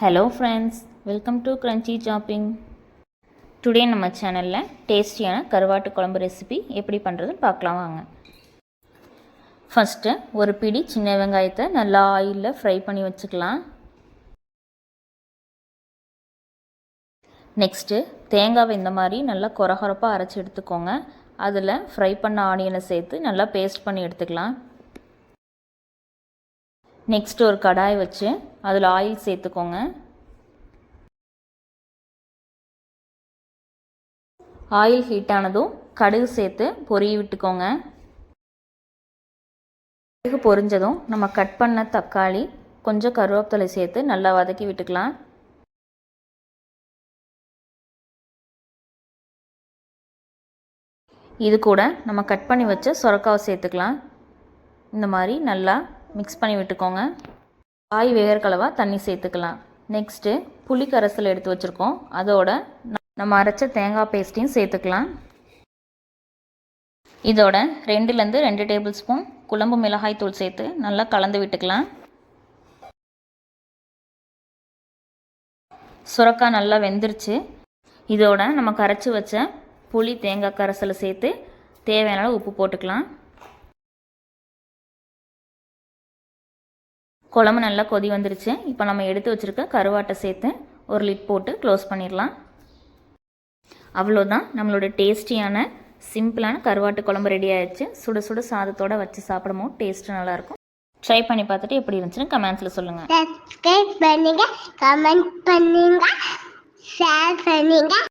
Hello friends welcome to crunchy shopping today நம்ம சேனலில் டேஸ்டியான கருவாட்டு குழம்பு ரெசிபி எப்படி பண்ணுறதுன்னு பார்க்கலாம் வாங்க. ஃபஸ்ட்டு ஒரு பிடி சின்ன வெங்காயத்தை நல்லா ஆயிலில் ஃப்ரை பண்ணி வச்சுக்கலாம். நெக்ஸ்ட்டு தேங்காவை இந்த மாதிரி நல்லா கொரகொரப்பாக அரைச்சி எடுத்துக்கோங்க. அதில் ஃப்ரை பண்ண ஆனியனை சேர்த்து நல்லா பேஸ்ட் பண்ணி எடுத்துக்கலாம். நெக்ஸ்ட் ஒரு கடாய் வச்சு அதில் ஆயில் சேர்த்துக்கோங்க. ஆயில் ஹீட் ஆனதும் கடுகு சேர்த்து பொரிய விட்டுக்கோங்க. கடுகு பொரிஞ்சதும் நம்ம கட் பண்ண தக்காளி கொஞ்சம் கருவேப்பிலை சேர்த்து நல்லா வதக்கி விட்டுக்கலாம். இது கூட நம்ம கட் பண்ணி வச்ச சொரக்காவை சேர்த்துக்கலாம். இந்த மாதிரி நல்லா மிக்ஸ் பண்ணி விட்டுக்கோங்க. காய் வேகற்கலவா தண்ணி சேர்த்துக்கலாம். நெக்ஸ்ட்டு புளி கரைசல் எடுத்து வச்சுருக்கோம். அதோட நம்ம அரைச்ச தேங்காய் பேஸ்ட்டையும் சேர்த்துக்கலாம். இதோட ரெண்டுலேருந்து ரெண்டு டேபிள் ஸ்பூன் குழம்பு மிளகாய் தூள் சேர்த்து நல்லா கலந்து விட்டுக்கலாம். சுரக்காய் நல்லா வெந்துருச்சு. இதோட நம்ம கரைச்சி வச்ச புளி தேங்காய் கரைசலை சேர்த்து தேவையான உப்பு போட்டுக்கலாம். குழம்பு நல்லா கொதி வந்துருச்சு. இப்போ நம்ம எடுத்து வச்சுருக்க கருவாட்டை சேர்த்து ஒரு லிட் போட்டு க்ளோஸ் பண்ணிடலாம். அவ்வளோதான். நம்மளோட டேஸ்டியான சிம்பிளான கருவாட்டு குழம்பு ரெடி ஆயிடுச்சு. சுட சுட சாதத்தோடு வச்சு சாப்பிடும்போது டேஸ்ட்டு நல்லாயிருக்கும். ட்ரை பண்ணி பார்த்துட்டு எப்படி இருந்துச்சுன்னு கமெண்ட்ஸில் சொல்லுங்கள் சப்ஸ்கிரைப் பண்ணுங்க கமெண்ட் பண்ணுங்கள் ஷேர் பண்ணுங்கள்